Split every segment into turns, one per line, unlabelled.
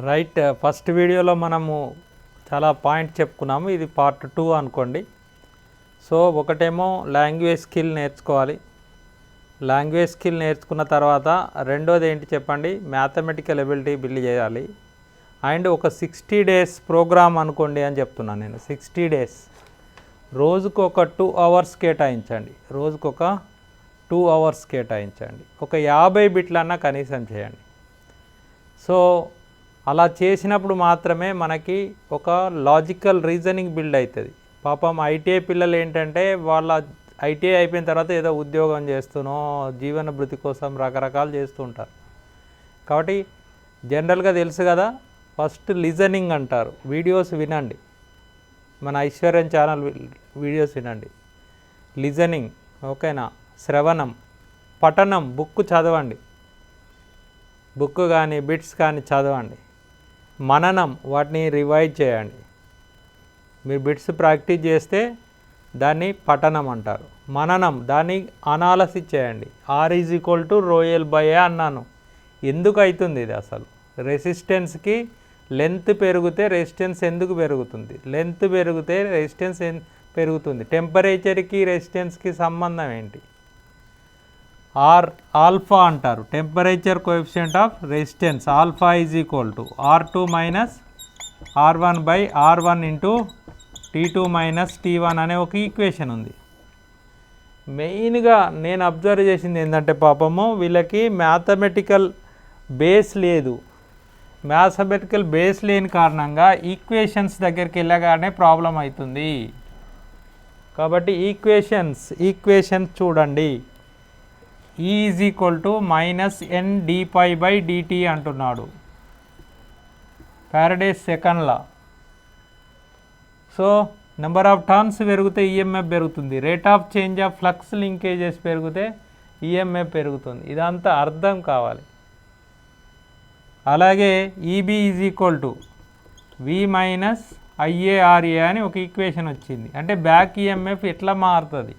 Right first వీడియోలో మనము చాలా పాయింట్ చెప్పుకున్నాము. ఇది పార్ట్ టూ అనుకోండి. సో ఒకటేమో లాంగ్వేజ్ స్కిల్ నేర్చుకోవాలి. లాంగ్వేజ్ స్కిల్ నేర్చుకున్న తర్వాత రెండోది ఏంటి చెప్పండి? మ్యాథమెటికల్ ఎబిలిటీ బిల్డ్ చేయాలి. అండ్ ఒక సిక్స్టీ డేస్ ప్రోగ్రామ్ అనుకోండి అని చెప్తున్నాను నేను. Sixty days. రోజుకు ఒక టూ అవర్స్ కేటాయించండి. రోజుకు ఒక టూ అవర్స్ కేటాయించండి. ఒక యాభై బిట్లన్నా కనీసం చేయండి. సో అలా చేసినప్పుడు మాత్రమే మనకి ఒక లాజికల్ రీజనింగ్ బిల్డ్ అవుతుంది పాపం ఐటీఐ పిల్లలు ఏంటంటే వాళ్ళ ఐటీఐ అయిపోయిన తర్వాత ఏదో ఉద్యోగం చేస్తునో జీవన భృతి కోసం రకరకాలు చేస్తూ ఉంటారు. కాబట్టి జనరల్గా తెలుసు కదా ఫస్ట్ లిజనింగ్ అంటారు. వీడియోస్ వినండి. మన ఐశ్వర్యం ఛానల్ వీడియోస్ వినండి. లిజనింగ్ ఓకేనా శ్రవణం పఠనం బుక్ చదవండి. బుక్ కానీ బిట్స్ కానీ చదవండి. మననం వాటిని రివైజ్ చేయండి. మీరు బిట్స్ ప్రాక్టీస్ చేస్తే దాన్ని పఠనం అంటారు. మననం దాన్ని అనాలసిస్ చేయండి. R is equal to rho L by అన్నాను. ఎందుకు అవుతుంది ఇది అసలు? రెసిస్టెన్స్కి లెంత్ పెరిగితే రెసిస్టెన్స్ ఎందుకు పెరుగుతుంది? లెంత్ పెరిగితే రెసిస్టెన్స్ పెరుగుతుంది. టెంపరేచర్కి రెసిస్టెన్స్కి సంబంధం ఏంటి? ఆర్ ఆల్ఫా అంటారు. Temperature coefficient of resistance alpha is equal to R two minus R one by R one into T two minus T one అనే ఒక ఈక్వేషన్ ఉంది. మెయిన్గా నేను అబ్జర్వ్ చేసింది ఏంటంటే పాపము వీళ్ళకి మ్యాథమెటికల్ బేస్ లేదు. మ్యాథమెటికల్ బేస్ లేని కారణంగా ఈక్వేషన్స్ దగ్గరికి వెళ్ళగానే ప్రాబ్లం అవుతుంది. కాబట్టి ఈక్వేషన్స్ ఈక్వేషన్స్ చూడండి. Is equal to minus N d phi by dt అంటున్నాడు. Faraday's second law so number of turns పెరిగితే ఈఎంఎఫ్ పెరుగుతుంది. Rate of change of flux linkages పెరిగితే ఈఎంఎఫ్ పెరుగుతుంది. ఇదంతా అర్థం కావాలి. అలాగే Eb is equal to V minus IaRa అని ఒక ఈక్వేషన్ వచ్చింది. అంటే బ్యాక్ ఈఎంఎఫ్ ఎట్లా మారుతుంది?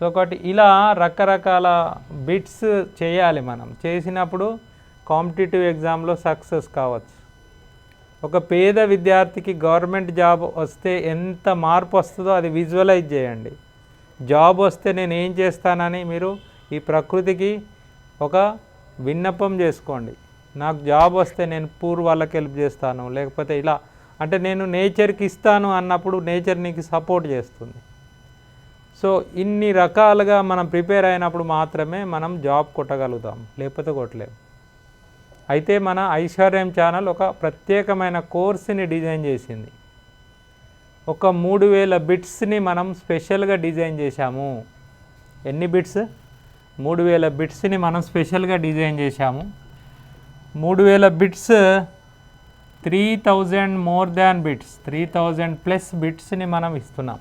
సో ఒకటి ఇలా రకరకాల బిట్స్ చేయాలి మనం. చేసినప్పుడు కాంపిటేటివ్ ఎగ్జామ్లో సక్సెస్ కావచ్చు. ఒక పేద విద్యార్థికి గవర్నమెంట్ జాబ్ వస్తే ఎంత మార్పు వస్తుందో అది విజువలైజ్ చేయండి. జాబ్ వస్తే నేను ఏం చేస్తానని మీరు ఈ ప్రకృతికి ఒక విన్నపం చేసుకోండి. నాకు జాబ్ వస్తే నేను పూర్ వాళ్ళకి హెల్ప్ చేస్తాను. లేకపోతే ఇలా అంటే నేను నేచర్కి ఇస్తాను అన్నప్పుడు నేచర్ నీకు సపోర్ట్ చేస్తుంది. సో ఇన్ని రకాలుగా మనం ప్రిపేర్ అయినప్పుడు మాత్రమే మనం జాబ్ కొట్టగలుగుతాం లేకపోతే కొట్టలేము అయితే మన ఐశ్వర్యం ఛానల్ ఒక ప్రత్యేకమైన కోర్సుని డిజైన్ చేసింది. ఒక మూడు వేల బిట్స్ని మనం స్పెషల్గా డిజైన్ చేశాము. ఎన్ని బిట్స్? మూడు వేల బిట్స్ని మనం స్పెషల్గా డిజైన్ చేశాము. మూడు వేల bits three thousand more than bits three thousand plus బిట్స్ని మనం ఇస్తున్నాం.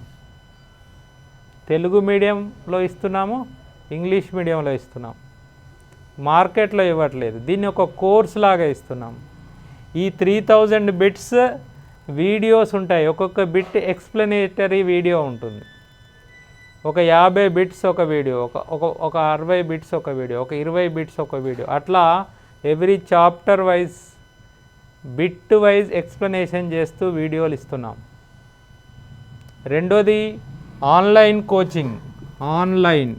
తెలుగు మీడియంలో ఇస్తున్నాము ఇంగ్లీష్ మీడియంలో ఇస్తున్నాం మార్కెట్లో ఇవ్వట్లేదు. దీన్ని ఒక కోర్స్ లాగా ఇస్తున్నాం ఈ త్రీ థౌజండ్ బిట్స్ వీడియోస్ ఉంటాయి. ఒక్కొక్క బిట్ ఎక్స్ప్లెనేటరీ వీడియో ఉంటుంది. ఒక యాభై బిట్స్ ఒక వీడియో ఒక ఒక ఒక అరవై బిట్స్ ఒక వీడియో ఒక ఇరవై బిట్స్ ఒక వీడియో అట్లా every chapter wise bit wise explanation చేస్తూ వీడియోలు ఇస్తున్నాం రెండోది ఆన్లైన్ కోచింగ్ ఆన్లైన్.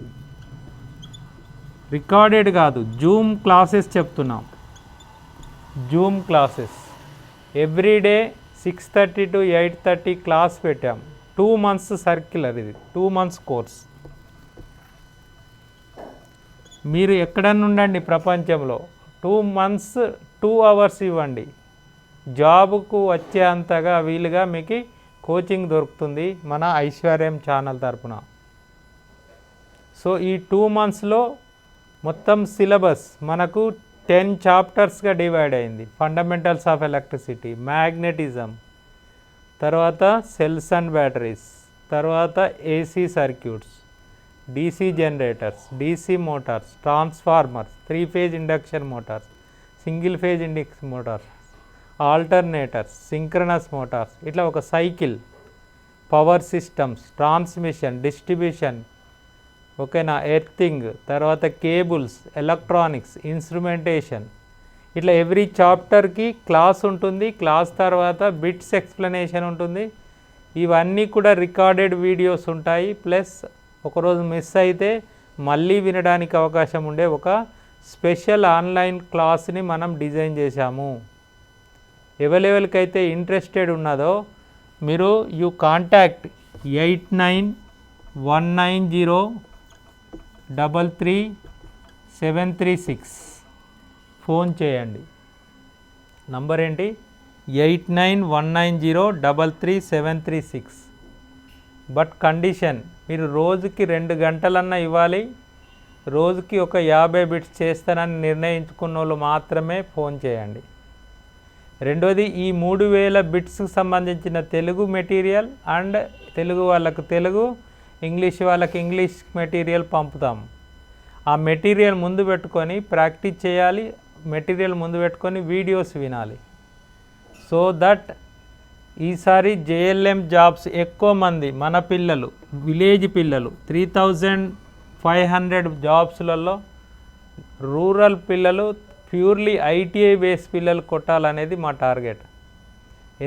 రికార్డెడ్ కాదు జూమ్ క్లాసెస్ చెప్తున్నాం. Zoom classes. Everyday six thirty to eight thirty class పెట్టాం. టూ మంత్స్ సర్క్యులర్ ఇది టూ మంత్స్ కోర్స్. మీరు ఎక్కడన్నా ఉండండి ప్రపంచంలో టూ మంత్స్ టూ అవర్స్ ఇవ్వండి. జాబ్కు వచ్చేంతగా వీలుగా మీకు కోచింగ్ దొరుకుతుంది మన ఐశ్వర్యం ఛానల్ తరపున. సో ఈ టూ మంత్స్లో మొత్తం సిలబస్ మనకు టెన్ చాప్టర్స్గా డివైడ్ అయింది. ఫండమెంటల్స్ ఆఫ్ ఎలక్ట్రిసిటీ మ్యాగ్నెటిజం తర్వాత సెల్స్ అండ్ బ్యాటరీస్ తర్వాత AC circuits DC generators DC motors transformers three phase induction motors single phase induction motors alternators synchronous motors ఇట్లా ఒక cycle power systems transmission distribution ఓకేనా earthing తర్వాత cables electronics instrumentation. ఇట్లా every చాప్టర్కి class ఉంటుంది class తర్వాత bits explanation ఉంటుంది. ఇవన్నీ కూడా రికార్డెడ్ వీడియోస్ ఉంటాయి ప్లస్ ఒకరోజు మిస్ అయితే మళ్ళీ వినడానికి అవకాశం ఉండే ఒక స్పెషల్ ఆన్లైన్ క్లాస్ని మనం డిజైన్ చేశాము. ఎవరెవరికి అయితే ఇంట్రెస్టెడ్ ఉన్నదో మీరు you contact eight nine one nine zero double three seven three six. Phone చేయండి. నంబర్ ఏంటి? Eight nine one nine zero double three seven three six. But condition మీరు రోజుకి రెండు గంటలన్నా ఇవ్వాలి. రోజుకి ఒక యాభై బిట్స్ చేస్తానని నిర్ణయించుకున్న వాళ్ళు మాత్రమే ఫోన్ చేయండి. రెండోది ఈ మూడు వేల బిట్స్కి సంబంధించిన తెలుగు మెటీరియల్ అండ్ తెలుగు వాళ్ళకు తెలుగు ఇంగ్లీష్ వాళ్ళకి ఇంగ్లీష్ మెటీరియల్ పంపుతాం. ఆ మెటీరియల్ ముందు పెట్టుకొని ప్రాక్టీస్ చేయాలి మెటీరియల్ ముందు పెట్టుకొని వీడియోస్ వినాలి. సో దట్ ఈసారి జేఎల్ఎం జాబ్స్ ఎక్కువ మంది మన పిల్లలు విలేజ్ పిల్లలు త్రీ థౌజండ్ ఫైవ్ హండ్రెడ్ జాబ్స్లలో రూరల్ పిల్లలు ప్యూర్లీ ఐటీఐ బేస్ పిల్లలు కొట్టాలనేది మా టార్గెట్.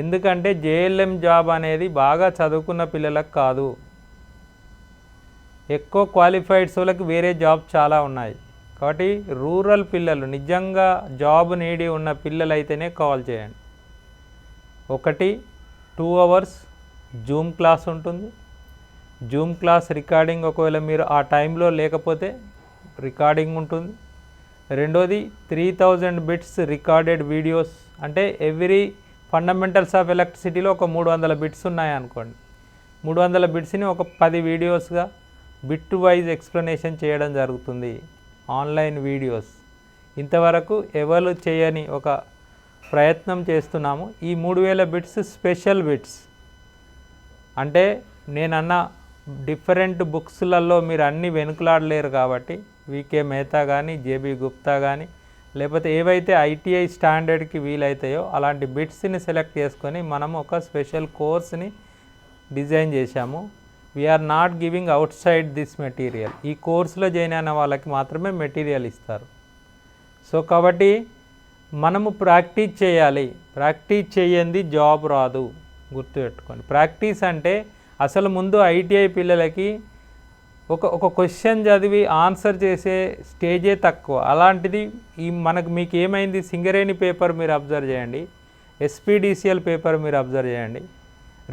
ఎందుకంటే జేఎల్ఎం జాబ్ అనేది బాగా చదువుకున్న పిల్లలకు కాదు. ఎక్కువ క్వాలిఫైడ్స్ వాళ్ళకి వేరే జాబ్ చాలా ఉన్నాయి. కాబట్టి రూరల్ పిల్లలు నిజంగా జాబ్ నీడి ఉన్న పిల్లలు అయితేనే కాల్ చేయండి. ఒకటి టూ అవర్స్ జూమ్ క్లాస్ ఉంటుంది. జూమ్ క్లాస్ రికార్డింగ్ ఒకవేళ మీరు ఆ టైంలో లేకపోతే రికార్డింగ్ ఉంటుంది. రెండోది three thousand bits recorded videos అంటే ఎవ్రీ ఫండమెంటల్స్ ఆఫ్ ఎలక్ట్రిసిటీలో ఒక మూడు వందల బిట్స్ ఉన్నాయి అనుకోండి. మూడు వందల బిట్స్ని ఒక పది వీడియోస్గా బిట్ వైజ్ ఎక్స్ప్లెనేషన్ చేయడం జరుగుతుంది. ఆన్లైన్ వీడియోస్ ఇంతవరకు ఎవరు చేయని ఒక ప్రయత్నం చేస్తున్నాము. ఈ మూడు వేల బిట్స్ స్పెషల్ బిట్స్ అంటే నేనన్న డిఫరెంట్ బుక్స్లలో మీరు అన్ని వెనుకలాడలేరు కాబట్టి వికే మెహతా కానీ జేబీ గుప్తా కానీ లేకపోతే ఏవైతే ఐటీఐ స్టాండర్డ్కి వీలైతాయో అలాంటి బిట్స్ని సెలెక్ట్ చేసుకొని మనం ఒక స్పెషల్ కోర్స్ని డిజైన్ చేశాము. We're not giving outside this material. ఈ కోర్సులో జాయిన్ అయిన వాళ్ళకి మాత్రమే మెటీరియల్ ఇస్తారు. సో కాబట్టి మనము ప్రాక్టీస్ చేయాలి. ప్రాక్టీస్ చేయండి జాబ్ రాదు. గుర్తుపెట్టుకోండి. ప్రాక్టీస్ అంటే అసలు ముందు ఐటీఐ పిల్లలకి ఒక ఒక క్వశ్చన్ చదివి ఆన్సర్ చేసే స్టేజే తక్కువ. అలాంటిది ఈ మనకు మీకు ఏమైంది? సింగరేణి పేపర్ మీరు అబ్జర్వ్ చేయండి. ఎస్పీడీసీఎల్ పేపర్ మీరు అబ్జర్వ్ చేయండి.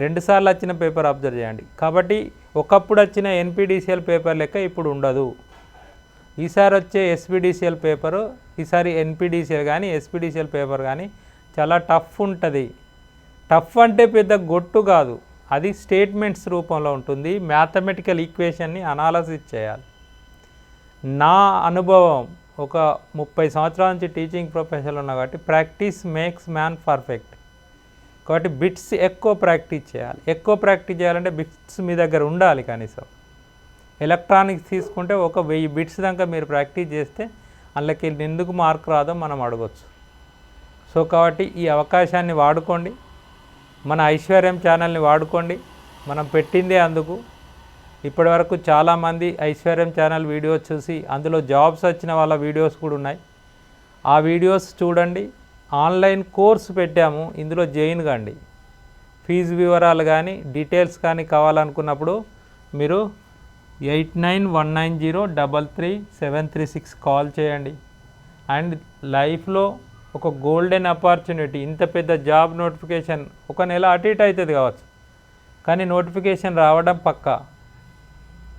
రెండుసార్లు వచ్చిన పేపర్ అబ్జర్వ్ చేయండి. కాబట్టి ఒకప్పుడు వచ్చిన ఎన్పీడీసీఎల్ పేపర్ లెక్క ఇప్పుడు ఉండదు. ఈసారి వచ్చే ఎస్పీడీసీఎల్ పేపరు ఈసారి ఎన్పీడీసీఎల్ కానీ ఎస్పీడీసీఎల్ పేపర్ కానీ చాలా టఫ్ ఉంటుంది. టఫ్ అంటే పెద్ద గొట్టు కాదు. అది స్టేట్మెంట్స్ రూపంలో ఉంటుంది. మ్యాథమెటికల్ ఈక్వేషన్ని అనాలసిస్ చేయాలి. నా అనుభవం ఒక ముప్పై సంవత్సరాల నుంచి టీచింగ్ ప్రొఫెషన్లో ఉన్నా కాబట్టి ప్రాక్టీస్ మేక్స్ మ్యాన్ పర్ఫెక్ట్. కాబట్టి బిట్స్ ఎక్కువ ప్రాక్టీస్ చేయాలి. ఎక్కువ ప్రాక్టీస్ చేయాలంటే బిట్స్ మీ దగ్గర ఉండాలి కనీసం. ఎలక్ట్రానిక్స్ తీసుకుంటే ఒక వెయ్యి బిట్స్ దాకా మీరు ప్రాక్టీస్ చేస్తే అందులోకి ఎందుకు మార్క్ రాదో మనం అడగచ్చు. సో కాబట్టి ఈ అవకాశాన్ని వాడుకోండి. మన ఐశ్వర్యం ఛానల్ని వాడుకోండి. మనం పెట్టిందే అందుకు. ఇప్పటివరకు చాలామంది ఐశ్వర్యం ఛానల్ వీడియోస్ చూసి అందులో జాబ్స్ వచ్చిన వాళ్ళ వీడియోస్ కూడా ఉన్నాయి. ఆ వీడియోస్ చూడండి. ఆన్లైన్ కోర్సు పెట్టాము. ఇందులో జాయిన్ కండి. ఫీజు వివరాలు కానీ డీటెయిల్స్ కానీ కావాలనుకున్నప్పుడు మీరు eight nine one nine zero double three seven three six call చేయండి. అండ్ లైఫ్లో ఒక గోల్డెన్ ఆపర్చునిటీ ఇంత పెద్ద జాబ్ నోటిఫికేషన్ ఒక నెల అటు ఇటు అవుతుంది కావచ్చు. కానీ నోటిఫికేషన్ రావడం పక్కా.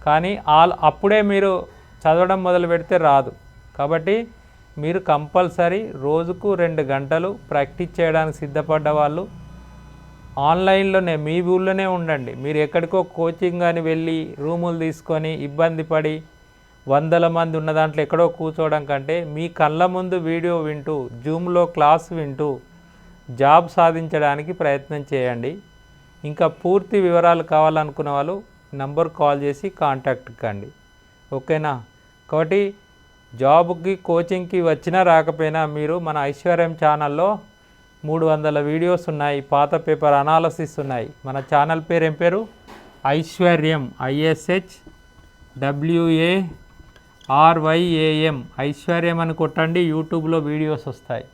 కానీ ఆల్ అప్పుడే మీరు చదవడం మొదలు పెడితే రాదు. కాబట్టి మీరు కంపల్సరీ రోజుకు రెండు గంటలు ప్రాక్టీస్ చేయడానికి సిద్ధపడ్డ వాళ్ళు ఆన్లైన్లోనే మీ ఊళ్ళోనే ఉండండి. మీరు ఎక్కడికో కోచింగ్ అని వెళ్ళి రూములు తీసుకొని ఇబ్బంది పడి వందల మంది ఉన్న దాంట్లో ఎక్కడో కూర్చోవడం కంటే మీ కళ్ళ ముందు వీడియో వింటూ జూమ్లో క్లాస్ వింటూ జాబ్ సాధించడానికి ప్రయత్నం చేయండి. ఇంకా పూర్తి వివరాలు కావాలనుకున్న వాళ్ళు నంబర్ కాల్ చేసి కాంటాక్ట్ కండి. ఓకేనా? కాబట్టి జాబ్కి కోచింగ్కి వచ్చినా రాకపోయినా మీరు మన ఐశ్వర్యం ఛానల్లో మూడు వందల వీడియోస్ ఉన్నాయి పాత పేపర్ అనాలసిస్ ఉన్నాయి. మన ఛానల్ పేరు ఏం పేరు? ఐశ్వర్యం ఐఎస్హెచ్ డబ్ల్యూఏ ఆర్వైఏఎం ఐశ్వర్యం అని కొట్టండి యూట్యూబ్లో వీడియోస్ వస్తాయి.